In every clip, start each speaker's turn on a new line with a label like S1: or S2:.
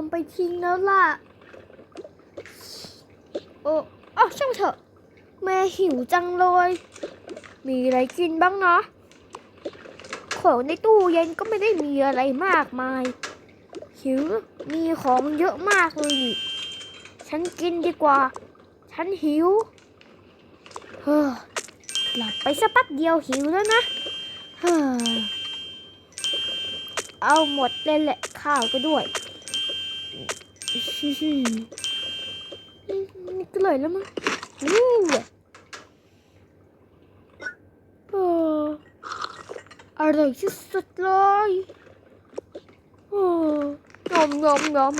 S1: มไปทิ้งแล้วล่ะ โอ้อช่างเถอะ แม่หิวจังเลย มีอะไรกินบ้างเนาะ ของในตู้เย็นก็ไม่ได้มีอะไรมากมาย หิว มีของเยอะมากเลย ฉันกินดีกว่า ฉันหิว เฮ้อ หลับไปสักแป๊บเดียวหิวแล้วนะ เฮ้อเอาหมดเลยแหละข้าวก็ด้วย นี่ก็เลยแล้วมั้งวู้เอออร่อยที่สุดเลยโอ้งอมงอมงอม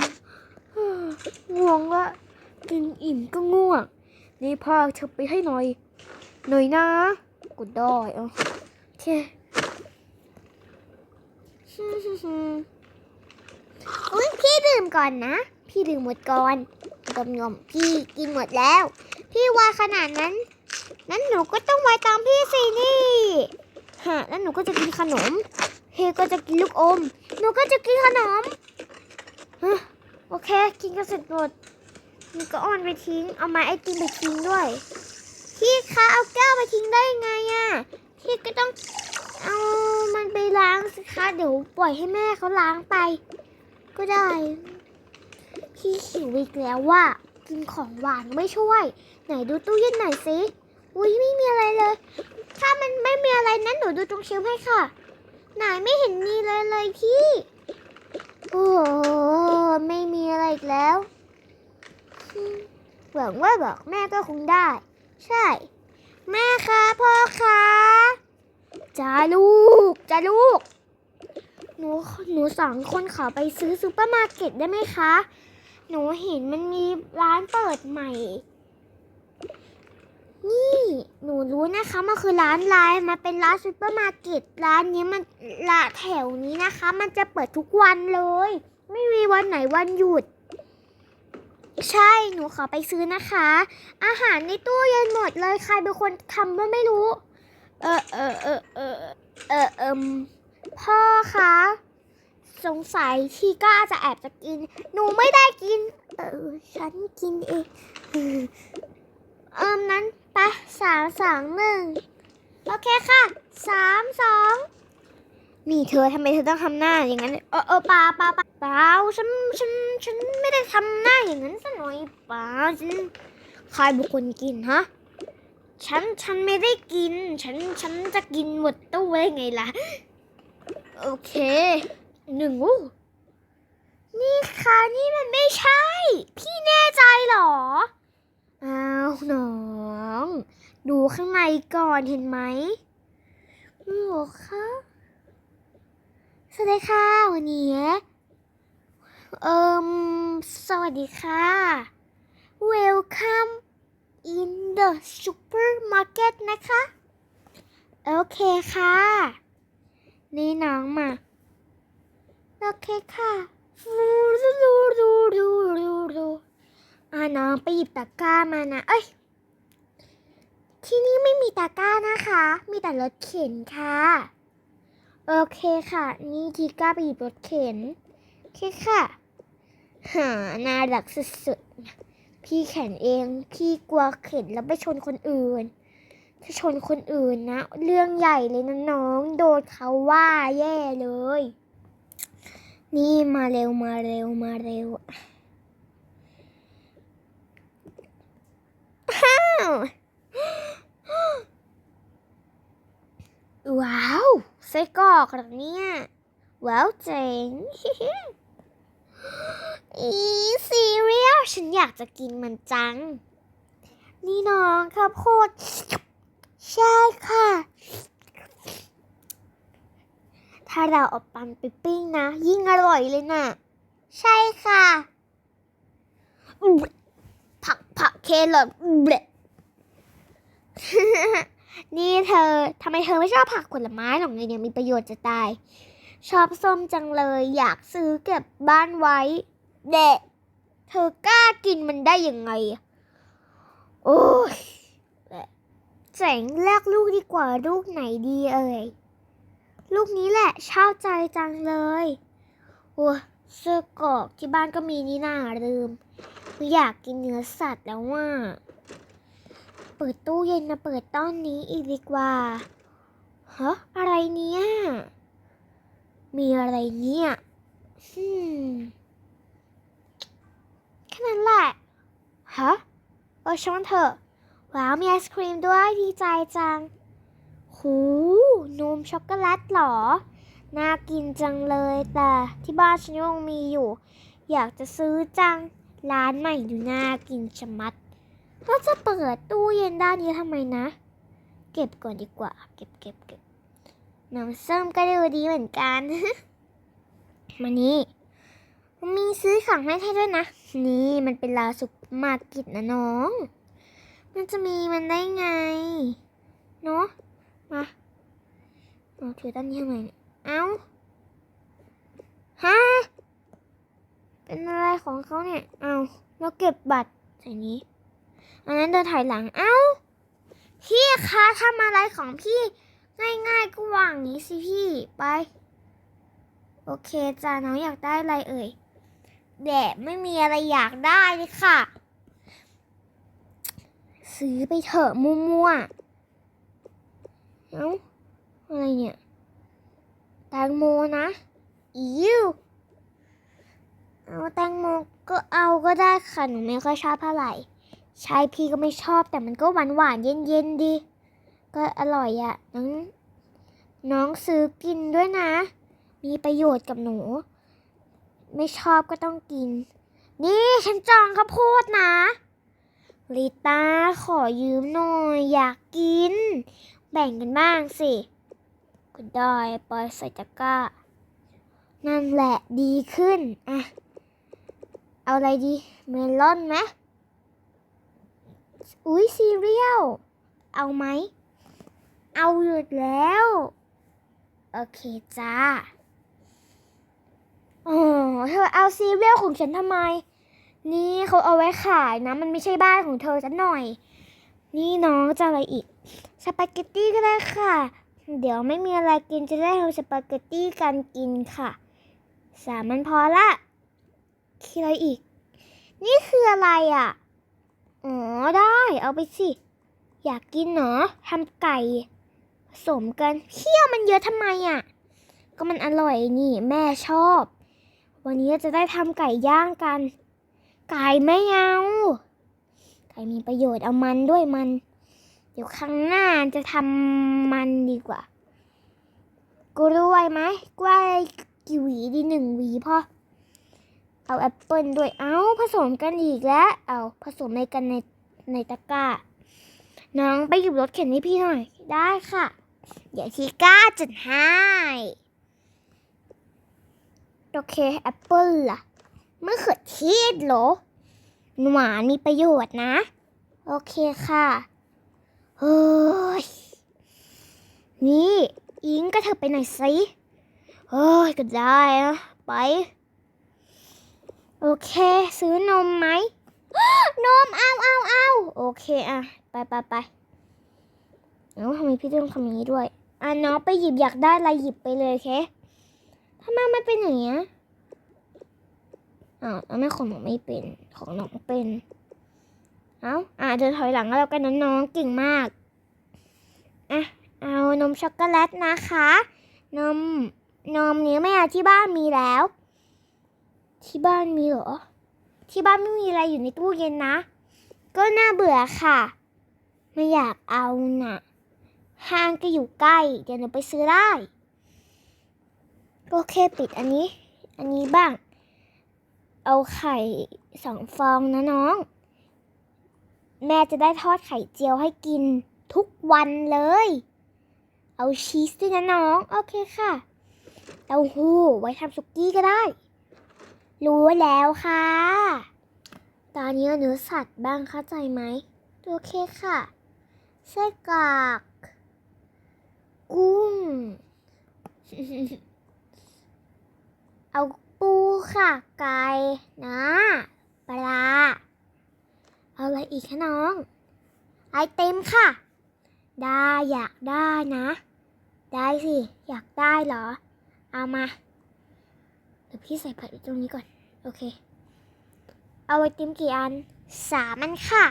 S1: ง่วงละกินอิ่มก็ง่วง นี่พาเธอไปให้หน่อย หน่อยนะกดได้เอาโอเคอุ้ยพี่ดื่มก่อนนะ พี่ดื่มหมดก่อนกมงมพี่กินหมดแล้ว พี่วายขนาดนั้น นั้นหนูก็ต้องวายตามพี่สินี่ฮะแล้วหนูก็จะกินขนมเฮก็จะกินลูกอม หนูก็จะกินขนมฮะโอเค กินก็เสร็จหมดนี่ก็อ้อนไปทิ้ง เอาไม้ไอติมไปทิ้งด้วย พี่คะเอาแก้วไปทิ้งได้ไงอะ่ะ พี่ก็ต้องเอามันไปล้างสิคะ เดี๋ยวปล่อยให้แม่เขาล้างไป ก็ได้ พี่หิวอีกแล้วว่ากินของหวานไม่ช่วย ไหนดูตู้เย็นหน่อยสิอุ้ยไม่มีอะไรเลย ถ้ามันไม่มีอะไรนั้นหนูดูตรงเชลฟ์ให้ค่ะ ไหนไม่เห็นมีเลยเลยพี่ โอ้ไม่มีอะไรอีกแล้วหวังว่าบอกแม่ก็คงได้ ใช่ แม่คะพ่อคะจ้าลูกจ้าลูก หนูหนูสองคนขอไปซื้อซูเปอร์มาร์เก็ตได้ไหมคะ หนูเห็นมันมีร้านเปิดใหม่ นี่หนูรู้นะคะมันคือร้านไลน์มาเป็นร้านซูเปอร์มาร์เก็ตร้านนี้มันละแถวนี้นะคะ มันจะเปิดทุกวันเลย ไม่มีวันไหนวันหยุด ใช่หนูขอไปซื้อนะคะ อาหารในตู้เย็นหมดเลยใครเป็นคนทำก็ไม่รู้ เออเออเออเออเออเอมพ่อคะ สงสัยที่ก้าจะแอบจะกิน หนูไม่ได้กิน เออ ฉันกินเองเออมนั้นไปสามสองหนึ่งโอเคค่ะสามสองนี่เธอทำไมเธอต้องทำหน้าอย่างนั้นเออเออปลาปลาปลาเปล่าฉันฉันฉันไม่ได้ทำหน้าอย่างนั้นสักหน่อยปลาฉันใครบุคคลกินฮะฉันฉันไม่ได้กิน ฉันฉันจะกินหมดตู้ได้ไงล่ะ โอเค หนึ่งอู้นี่ค่ะนี่มันไม่ใช่ พี่แน่ใจหรอ อ้าวน้อง ดูข้างในก่อนเห็นไหมโอ้ค่ะสวัสดีค่ะวันนี้เอิมสวัสดีค่ะ Welcome in the supermarket นะคะ โอเคค่ะ นี่น้องมา โอเคค่ะดูดูดูดูดูดูอ่าน้องไปหยิบตะกร้ามานะ เอ้ย ที่นี่ไม่มีตะกร้านะคะ มีแต่รถเข็นค่ะ โอเคค่ะ นี่ทีก้าไปหยิบรถเข็น โอเคค่ะ หาน่ารักสุดๆ พี่เข็นเอง พี่กลัวเข็นแล้วไปชนคนอื่น ถ้าชนคนอื่นนะ เรื่องใหญ่เลยนะน้อง โดนเขาว่าแย่เลย นี่มาเร็วมาเร็วมาเร็วอ้าวว้าวไส้กรอกหรอเนี่ยว้าวเจ๋งอีซีเรียลฉันอยากจะกินมันจัง นี่น้องข้าวโพดใช่ค่ะ ถ้าเราเอาปันไปปิ้งนะ ยิ่งอร่อยเลยน่ะ ใช่ค่ะ ผักผักเครอทเบนี่เธอทำไมเธอไม่ชอบผักผลไม้หรอกเนี่ยมีประโยชน์จะตาย ชอบส้มจังเลยอยากซื้อเก็บบ้านไว้ เด็กเธอกล้ากินมันได้ยังไง โอ้ยแสงแลกลูกดีกว่าลูกไหนดีเอ่ย ลูกนี้แหละชอบใจจังเลยโอ้เสื้อกอกที่บ้านก็มีนี่นาลืมอยากกินเนื้อสัตว์แล้วว่า เปิดตู้เย็นมาเปิดต้อนนี้อีกดีกว่าฮะอะไรเนี่ย มีอะไรเนี่ยฮึมแค่นั้นแหละฮะเออช่างมันเถอะว้าวมีไอศครีมด้วยดีใจจัง หูนมช็อกโกแลตหรอ น่ากินจังเลยแต่ที่บ้านฉันยังมีอยู่ อยากจะซื้อจัง ร้านใหม่ดูน่ากินชะมัดแล้วจะเปิดตู้เย็นด้านนี้ทำไมนะ เก็บก่อนดีกว่า เก็บเก็บเก็บน้ำส้มก็ดูดีเหมือนกัน มานี่มีซื้อของให้ให้ด้วยนะ นี่มันเป็นลาสุกมาร์เกิตนะน้อง มันจะมีมันได้ไง เนาะ มาเอาถือด้านนี้ทำไมเนี่ยเอ้าฮะเป็นอะไรของเขาเนี่ย เอาแล้วเก็บบัตรใส่นี้ อันนั้นเดินถอยหลัง เอ้า พี่คะทำอะไรของพี่ ง่ายๆก็วางอย่างนี้สิพี่ไป โอเคจ้าน้องอยากได้อะไรเอ่ยแดดไม่มีอะไรอยากได้เลยค่ะ ซื้อไปเถอะมั่วๆ เอ้าอะไรเนี่ยแตงโมนะอิวเอาแตงโมก็เอาก็ได้ค่ะหนูไม่ค่อยชอบเท่าไหร่ใช่พี่ก็ไม่ชอบแต่มันก็หวานหวานเย็นเย็นดี ก็อร่อยอะน้องน้องซื้อกินด้วยนะ มีประโยชน์กับหนู ไม่ชอบก็ต้องกิน นี่ฉันจองข้าวโพดนะลิตาขอยืมหน่อยอยากกิน แบ่งกันบ้างสิก็ได้ปล่อยใส่ตะกร้า นั่นแหละดีขึ้น อะ เอาอะไรดี เมลอนไหมอุ้ยซีเรียล เอาไหม เอาอยู่แล้ว โอเคจ้าอ๋อเธอเอาซีเรียลของฉันทำไม นี่เขาเอาไว้ขายนะ มันไม่ใช่บ้านของเธอสักหน่อย นี่น้องจะอะไรอีก สปาเกตตี้ก็ได้ค่ะ เดี๋ยวไม่มีอะไรกินจะได้ทำสปาเกตตี้กันกินค่ะ สามมันพอละคิดอะไรอีก นี่คืออะไรอะ อ๋อได้ เอาไปสิ อยากกินเหรอทำไก่ผสมกันเคี่ยวมันเยอะทำไมอะ ก็มันอร่อยนี่ แม่ชอบ วันนี้จะได้ทำไก่ย่างกัน ไก่ไม่เอาไก่มีประโยชน์เอามันด้วยมัน ดี๋ยวครั้งหน้าจะทำมันดีกว่า กล้วยไหมกล้วยกี่หวีดีหนึ่งหวีพ่อ เอาแอปเปิลด้วย เอาผสมกันอีกแล้ว เอาผสมในกันในในตะกร้า น้องไปหยิบรถเข็นให้พี่หน่อย ได้ค่ะ เดี๋ยวทีกล้าจัดให้โอเคแอปเปิลล่ะมะเขือเทศเหรอ หวานมีประโยชน์นะ โอเคค่ะ เฮ้ย นี่อิงก็เธอไปไหนสิเฮ้ยก็ได้อะไป โอเค ซื้อนมไหม นมเอาเอาเอาโอเคอะไปไปไปเอ้าทำไมพี่ต้องทำนี้ด้วย อะน้องไปหยิบอยากได้อะไรหยิบไปเลยเคทำไมไมันเป็นอย่างเงี้ยอ้าวแล้วแม่ของหนูไม่เป็น ของน้องเป็น เอ้าอะเดินถอยหลังก็แล้วกันนะน้องเก่งมากอะเอานมช็อกโกแลตนะคะ นมนมนี้ไม่ที่บ้านมีแล้ว ที่บ้านมีเหรอ ที่บ้านไม่มีอะไรอยู่ในตู้เย็นนะ ก็น่าเบื่อค่ะ ไม่อยากเอาน่ะห้างก็อยู่ใกล้ เดี๋ยวหนูไปซื้อได้ก็แค่ปิดอันนี้ อันนี้บ้าง เอาไข่สองฟองนะน้อง แม่จะได้ทอดไข่เจียวให้กินทุกวันเลย เอาชีสด้วยนะน้อง โอเคค่ะ เต้าหู้ไว้ทำสุกี้ก็ได้ รู้แล้วค่ะ ตอนนี้เอาเนื้อสัตว์บ้างเข้าใจไหม โอเคค่ะไส้กรอกกุ้ง เอาปูค่ะ ไก่นะปลา เอาอะไรอีกคะน้อง ไอเต็มค่ะ ได้อยากได้นะ ได้สิ อยากได้เหรอ เอามา เดี๋ยวพี่ใส่ผัดไว้ตรงนี้ก่อน โอเค เอาไอติมกี่อัน สามอันค่ะ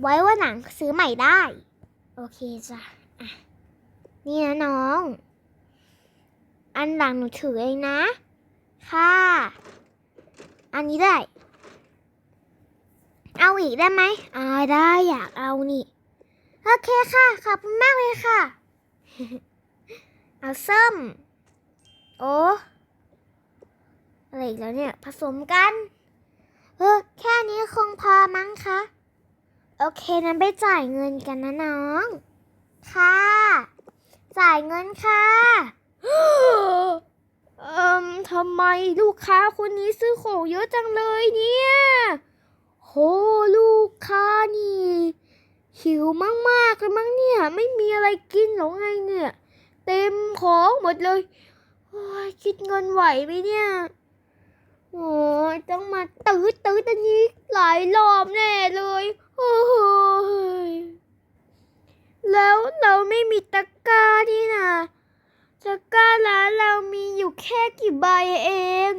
S1: ไว้ว่าหนังซื้อใหม่ได้ โอเคจ้ะอะนี่นะน้อง อันหลังหนูถือเองนะ ค่ะ อันนี้ได้ เอาอีกได้ไหมอ่าได้อยากเอานี่ โอเคค่ะ ขอบคุณมากเลยค่ะ เอาส้ม โอ้อะไรอีกแล้วเนี่ย ผสมกัน เออ แค่นี้คงพอมั้งคะ โอเคนั้นไปจ่ายเงินกันนะน้อง ค่ะ จ่ายเงินค่ะเอิมทำไมลูกค้าคนนี้ซื้อของเยอะจังเลยเนี่ย ลูกค้านี่ หิวมากๆเลยมั้งเนี่ย ไม่มีอะไรกินหรอไงเนี่ย เต็มของหมดเลยโอ้ยคิดเงินไหวไหมเนี่ยโอ้ยต้องมาตื้อตื้อตันนี้หลายรอบแน่เลยโอ้ยแล้วเราไม่มีตะกร้านี่นะตะกร้าร้านเรามีอยู่แค่กี่ใบเอง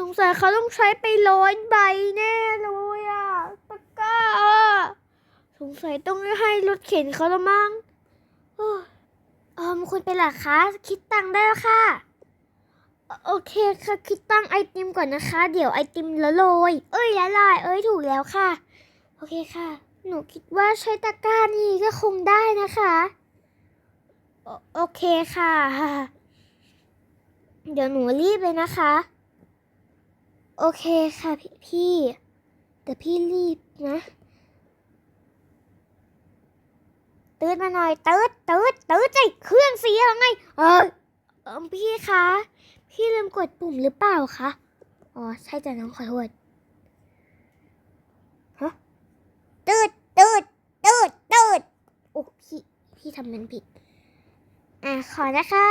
S1: สงสัยเขาต้องใช้ไปร้อยใบแน่เลยอะตะก้าสงสัยต้องให้รถเข็นเขาละมั้งโอ้ยเออคุณเป็นหรอคะ คิดตังค์ได้แล้วค่ะ โอเคค่ะ คิดตังไอติมก่อนนะคะ เดี๋ยวไอติมละลอยเอ้ยละลาย เอ้ยถูกแล้วค่ะ โอเคค่ะ หนูคิดว่าใช้ตะก้านี่ก็คงได้นะคะ โอโอเคค่ะ เดี๋ยวหนูรีบเลยนะคะ โอเคค่ะพี่ แต่พี่รีบนะ ตืดมาหน่อย ตืดตืดตืดใจเครื่องเสียไง เออเออพี่คะ พี่ลืมกดปุ่มหรือเปล่าคะ อ๋อ ใช่จ้ะน้องขอโทษฮะตืดตืดตืดตืดโอ้พี่ พี่ทำมันผิด อะ ขอนะคะ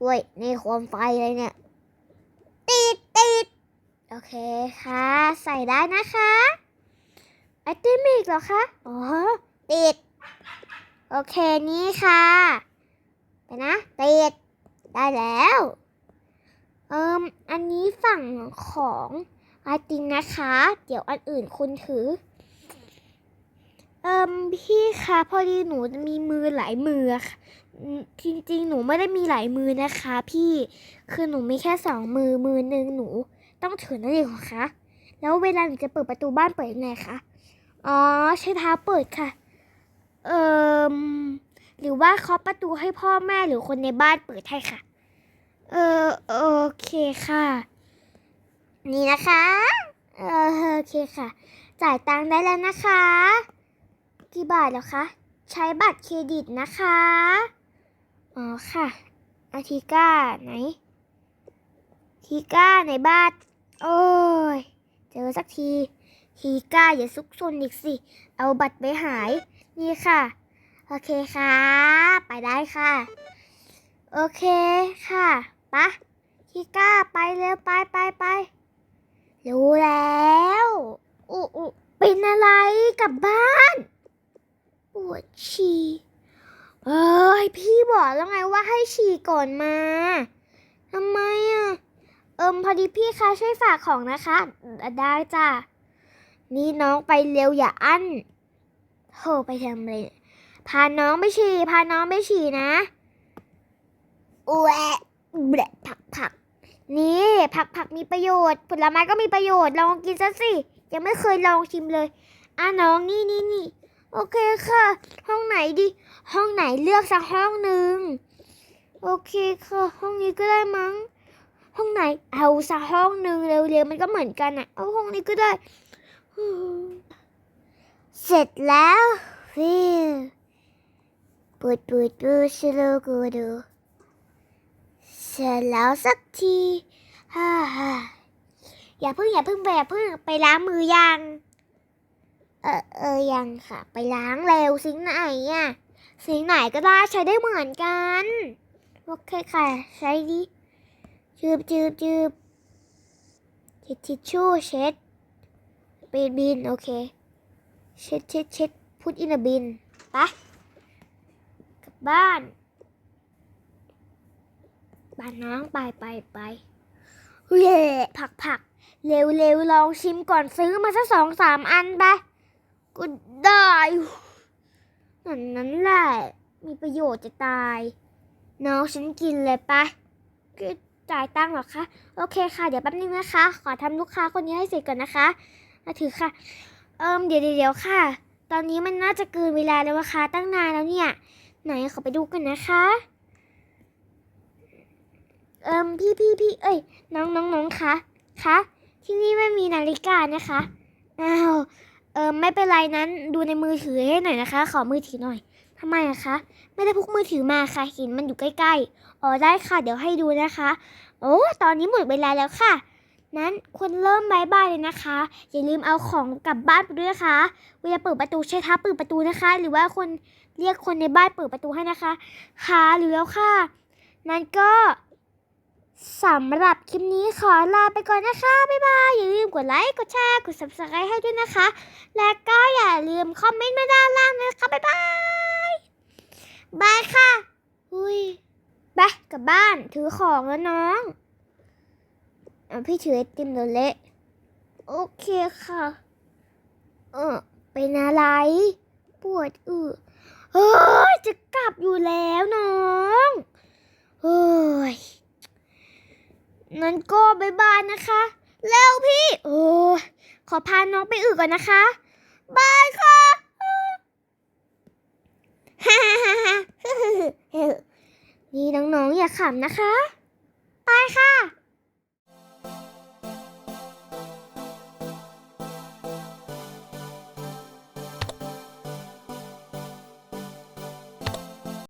S1: เว้ยในความไฟเลยเนี่ย ดติดโอเคค่ะ ใส่ได้นะคะไอติมอีกเหรอคะอ๋อติด โอเคนี่ค่ะ ไปนะติด ได้แล้ว เอิมอันนี้ฝั่งของไอติมนะคะ เดี๋ยวอันอื่นคุณถือ เอิมพี่คะพอดีหนูมีมือหลายมือค่ะจริงๆ หนูไม่ได้มีหลายมือนะคะ พี่คือหนูมีแค่สองมือมือหนึ่งหนู ต้องถือนั่นเองเหรอคะแล้วเวลาหนูจะเปิดประตูบ้านเปิดยังไงคะอ๋อใช้เท้าเปิดค่ะ เอิมหรือว่าเคาะประตูให้พ่อแม่หรือคนในบ้านเปิดให้ค่ะ เออโอเคค่ะ นี่นะคะ เออโอเคค่ะ จ่ายตังค์ได้แล้วนะคะ กี่บาทแล้วคะ ใช้บัตรเครดิตนะคะ อ๋อค่ะ อาทิก้าไหน ทีก้าในบ้านโอ้ย เจอสักที ทีก้าอย่าซุกซนอีกสิ เอาบัตรไปหาย นี่ค่ะ โอเคค่ะ ไปได้ค่ะ โอเคค่ะปะทีก้าไปเร็วไปไปไปรู้แล้วอุอุเป็นอะไรกลับบ้าน วดฉี่เอ้ยพี่บอกแล้วไงว่าให้ฉี่ก่อนมาทำไมอะเอิมพอดีพี่คะช่วยฝากของนะคะ ได้จ้ะนี่น้องไปเร็วอย่าอั้นโทรไปทำเลยพาน้องไปฉี่พาน้องไปฉี่นะแหวะแหละผักผักนี่ผักผักมีประโยชน์ ผลไม้ก็มีประโยชน์ลองกินซะสิยังไม่เคยลองชิมเลยอะน้องนี่นี่นี่ โอเคค่ะ ห้องไหนดี ห้องไหนเลือกสักห้องหนึ่งโอเคค่ะ ห้องนี้ก็ได้มั้ง ห้องไหนเอาสักห้องหนึ่งเร็วๆมันก็เหมือนกันอะเอาห้องนี้ก็ได้ เสร็จแล้วฟิวปูดปูดปูดชโลกูดูเสร็จแล้วสักทีฮ่าฮ่าอย่าเพิ่งอย่าเพิ่งไปอย่าเพิ่งไปล้างมือยัง เออเออยังค่ะ ไปล้างเร็วสิงไหนอะสิงไหนก็ได้ใช้ได้เหมือนกัน โอเคค่ะ ใช้ดิจืบจืบจืบทิชทิชชู่เช็ดปีนบินโอเค เช็ดเช็ดเช็ดพุดอินบินไปกลับบ้านบ้านน้องไปไปไปเย่ผักผักเร็วเร็วลองชิมก่อนซื้อมาสักสองสามอันไป ก็ได้นั่นนั้นแหละ มีประโยชน์จะตาย น้องฉันกินเลยไปก็จ่ายตังค์หรอคะ โอเคค่ะ เดี๋ยวแป๊บนึงนะคะ ขอทำลูกค้าคนนี้ให้เสร็จก่อนนะคะมาถือค่ะ เอิมเดี๋ยวเดี๋ยวเดี๋ยวค่ะ ตอนนี้มันน่าจะเกินเวลาแล้วนะคะตั้งนานแล้วเนี่ย ไหนขอไปดูกันนะคะ เอิมพี่พี่พี่เอ้ย น้องน้องน้องคะ คะ ที่นี่ไม่มีนาฬิกานะคะ อ้าว เอิมไม่เป็นไรนั้นดูในมือถือให้หน่อยนะคะ ขอมือถือหน่อยทำไมอะคะ ไม่ได้พกมือถือมาค่ะเห็นมันอยู่ใกล้ๆอ๋อได้ค่ะ เดี๋ยวให้ดูนะคะ โอ้ตอนนี้หมดเวลาแล้วค่ะ นั้นควรเริ่มบายบายเลยนะคะ อย่าลืมเอาของกลับบ้านไปด้วยนะคะ เวลาเปิดประตูใช้เท้าเปิดประตูนะคะ หรือว่าคนเรียกคนในบ้านเปิดประตูให้นะคะค่ะหรือแล้วค่ะ นั้นก็ สำหรับคลิปนี้ขอลาไปก่อนนะคะ บ๊ายบาย อย่าลืมกดไลค์ กดแชร์ กด subscribe ให้ด้วยนะคะ และก็อย่าลืมคอมเมนต์มาด้านล่างนะคะ บ๊ายบาย บายค่ะ อุ้ยไปกลับบ้าน ถือของแล้วน้องอะพี่ถือไอติมเดี๋ยวเละ โอเคค่ะ เออเป็นอะไร ปวดอือเฮ้ย จะกลับอยู่แล้วน้อง เฮ้ย นั้นก็บายบายนะคะ แล้วพี่ โอ้ขอพาน้องไปอึก่อนนะคะ บายค่ะฮ่าฮ่าฮ่าฮ่านี่น้องๆอย่าขำนะคะ ไปค่ะ